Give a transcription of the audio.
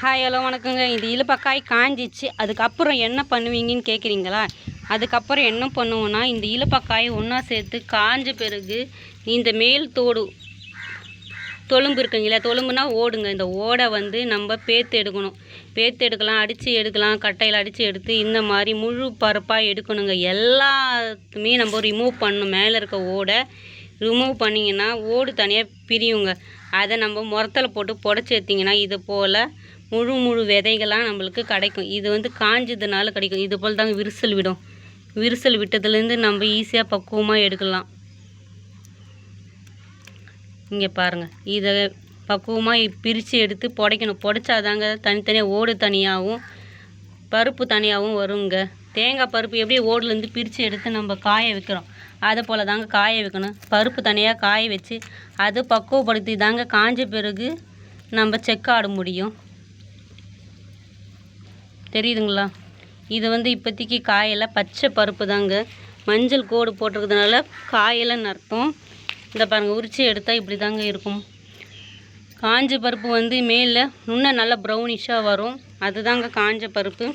Hi hello வணக்கங்க. இது இழுப்பக்காய் காஞ்சிச்சு. அதுக்கப்புறம் என்ன பண்ணுவீங்கன்னு கேட்குறீங்களா அதுக்கப்புறம் என்ன பண்ணுவோன்னா இந்த இழுப்பக்காயை ஒன்றா சேர்த்து காஞ்ச பிறகு இந்த மேல் தோடு தொலும்பு இருக்குங்களா தொழும்புனா ஓடுங்க. இந்த ஓடை வந்து நம்ம பேத்து எடுக்கணும். பேத்து எடுக்கலாம் அடித்து எடுக்கலாம் கட்டையில் அடித்து எடுத்து இந்த மாதிரி முழு பருப்பாக எடுக்கணுங்க. எல்லாத்துமே நம்ம ரிமூவ் பண்ணணும். மேலே இருக்க ஓடை ரிமூவ் பண்ணிங்கன்னா ஓடு தனியாக பிரியுங்க. அதை நம்ம முரத்தில் போட்டு புடச்சி எடுத்திங்கன்னா இது போல் முழு முழு விதைகள்லாம் நம்மளுக்கு கிடைக்கும். இது வந்து காஞ்சதுனால கிடைக்கும். இது போல் தாங்க விரிசல் விடும். விரிசல் விட்டதுலேருந்து நம்ம ஈஸியாக பக்குவமாக எடுக்கலாம். இங்கே பாருங்கள் இதை பக்குவமாக பிரித்து எடுத்து புடைக்கணும். புடைச்சாதாங்க தனித்தனியாக ஓடு தனியாகவும் பருப்பு தனியாகவும் வருங்க. தேங்காய் பருப்பு எப்படி ஓடுலேருந்து பிரித்து எடுத்து நம்ம காய வைக்கிறோம்? அதை போல் தாங்க காய வைக்கணும். பருப்பு தனியாக காய வச்சு அது பக்குவப்படுத்தி தாங்க காஞ்ச பிறகு நம்ம செக்காட முடியும். தெரியுதுங்களா? இது வந்து இப்போதைக்கு காயெல்லாம் பச்சை பருப்பு தாங்க மஞ்சள் கோடு போட்டிருக்கிறதுனால காயெல்லாம் அர்த்தம். இந்த பாருங்கள் உரிச்சி எடுத்தால் இப்படி தாங்க இருக்கும். காஞ்ச பருப்பு வந்து மேலே இன்னும் நல்லா ப்ரௌனிஷாக வரும். அதுதாங்க காஞ்ச பருப்பு.